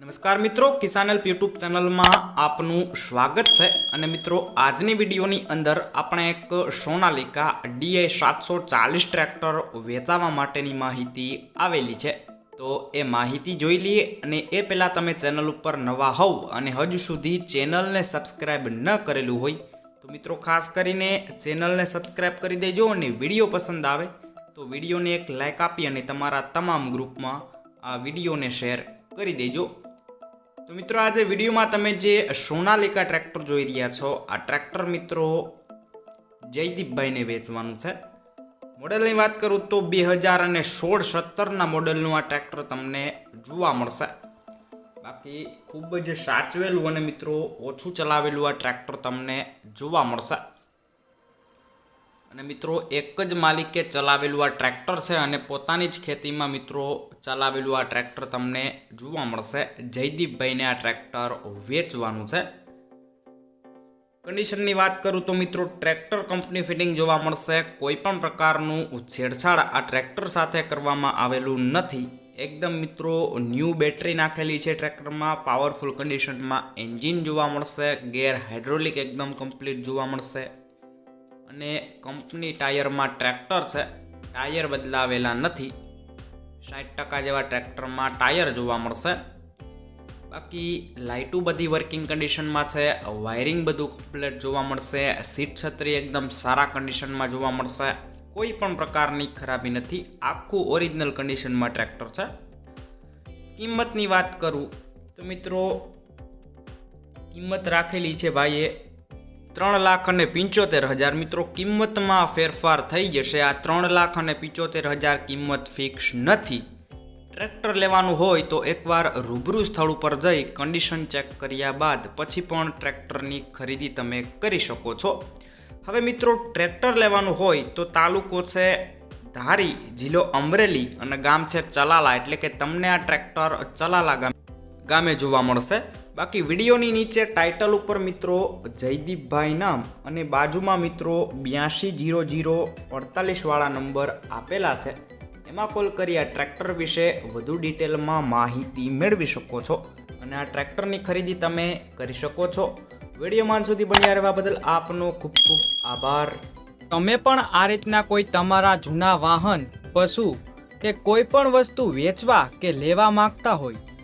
નમસ્કાર મિત્રો કિસાનલ યુટ્યુબ ચેનલમાં આપનું સ્વાગત છે. અને મિત્રો, આજની વિડીયોની અંદર આપણે એક સોનાલિકા ડીએ સાતસો ચાલીસ ટ્રેક્ટર વેચાવા માટેની માહિતી આવેલી છે. તો એ માહિતી જોઈ લઈએ અને એ પહેલાં તમે ચેનલ ઉપર નવા હોવ અને હજુ સુધી ચેનલને સબસ્ક્રાઈબ ન કરેલું હોય, તો મિત્રો, ખાસ કરીને ચેનલને સબસ્ક્રાઈબ કરી દેજો અને વીડિયો પસંદ આવે, તો વિડીયોને એક લાઇક આપી અને તમારા તમામ ગ્રુપમાં આ વિડીયોને શેર કરી દેજો. તો મિત્રો આજે વિડીયોમાં તમે જે સોનાલિકા ટ્રેક્ટર જોઈ રહ્યા છો, આ ટ્રેક્ટર મિત્રો જયદીપભાઈને વેચવાનું છે. મોડલની વાત કરું તો બે હજાર અને સોળ સત્તરના મોડલનું આ ટ્રેક્ટર તમને જોવા મળશે. બાકી ખૂબ જ સાચવેલું અને મિત્રો ઓછું ચલાવેલું આ ટ્રેક્ટર તમને જોવા મળશે. અને મિત્રો, એક જ માલિકે ચલાવેલું આ ટ્રેક્ટર છે અને પોતાની જ ખેતીમાં મિત્રો ચલાવેલું આ ટ્રેક્ટર તમને જોવા મળશે. જયદીપભાઈને આ ટ્રેક્ટર વેચવાનું છે. કન્ડિશનની વાત કરું તો મિત્રો, ટ્રેક્ટર કંપની ફિટિંગ જોવા મળશે. કોઈ પણ પ્રકારનું છેડછાડ આ ટ્રેક્ટર સાથે કરવામાં આવેલું નથી. એકદમ મિત્રો, ન્યૂ બેટરી નાખેલી છે ટ્રેક્ટરમાં. પાવરફુલ કન્ડિશનમાં એન્જિન જોવા મળશે. ગેર હાઇડ્રોલિક એકદમ કમ્પ્લીટ જોવા મળશે. અને કંપની ટાયરમાં ટ્રેક્ટર છે, ટાયર બદલાવેલા નથી. સાઠ ટકા જેવા ટ્રેક્ટરમાં ટાયર જોવા મળશે. બાકી લાઇટો બધી વર્કિંગ કન્ડિશનમાં છે વાયરિંગ બધું કમ્પ્લેટ જોવા મળશે, સીટ છત્રી એકદમ સારા કન્ડિશનમાં જોવા મળશે. કોઈ પણ પ્રકારની ખરાબી નથી, આખું ઓરિજિનલ કન્ડિશનમાં ટ્રેક્ટર છે. કિંમતની વાત કરું તો મિત્રો, કિંમત રાખેલી છે ભાઈએ ત્રણ લાખ અને પંચોતેર હજાર. મિત્રો, કિંમતમાં ફેરફાર થઈ જશે. આ ત્રણ લાખ અને પંચોતેર હજાર કિંમત ફિક્સ નથી. ટ્રેક્ટર લેવાનું હોય તો એકવાર રૂબરૂ સ્થળ ઉપર જઈ કન્ડિશન ચેક કર્યા બાદ પછી પણ ટ્રેક્ટરની ખરીદી તમે કરી શકો છો. હવે મિત્રો, ટ્રેક્ટર લેવાનું હોય તો તાલુકો છે ધારી, જિલ્લો અમરેલી અને ગામ છે ચલાલા. એટલે કે તમને આ ટ્રેક્ટર ચલાલા ગામે ગામે જોવા મળશે. બાકી વિડીયોની નીચે ટાઇટલ ઉપર મિત્રો જયદીપભાઈ નામ અને બાજુમાં મિત્રો બ્યાસી જીરો જીરો અડતાલીસવાળા નંબર આપેલા છે. એમાં કોલ કરી આ ટ્રેક્ટર વિશે વધુ ડિટેલમાં માહિતી મેળવી શકો છો અને આ ટ્રેક્ટરની ખરીદી તમે કરી શકો છો. વિડીયોમાં સુધી બન્યા રહેવા બદલ આપનો ખૂબ ખૂબ આભાર. તમે પણ આ રીતના કોઈ તમારા જૂના વાહન, પશુ કે કોઈ પણ વસ્તુ વેચવા કે લેવા માંગતા હોય